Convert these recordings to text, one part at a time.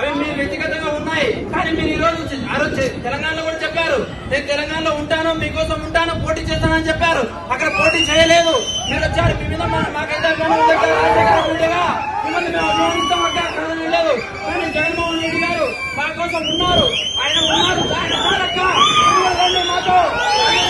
అవి మీరు వ్యక్తిగతంగా ఉన్నాయి. కానీ మీరు ఈ రోజు చ- ఆ రోజు తెలంగాణలో కూడా చెప్పారు. నేను తెలంగాణలో ఉంటాను మీకోసం ఉంటాను పోటీ చేస్తానని చెప్పారు. అక్కడ పోటీ చేయలేదు. మీరు వచ్చారు మీ మీద మా- మాకైతే మిమ్మల్ని మేము అభిమానిస్తాం అక్క లేదు. కానీ జగన్మోహన్ రెడ్డి గారు మా కోసం ఉన్నారు. ఆయన ఉన్నారు ఆయన చాలక్క. మాతో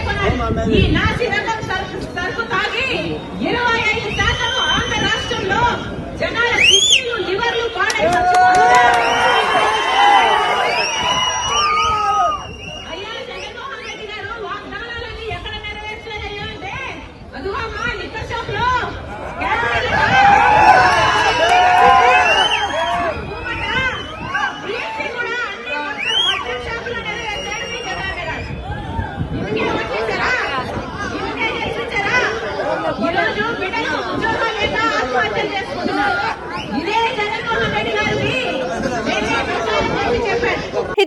ఈ నాసి రకం సరుకు తాగి ఇరవై ఐదు శాతం ఆంధ్ర రాష్ట్రంలో జనాల కిడ్నీలు లివర్లు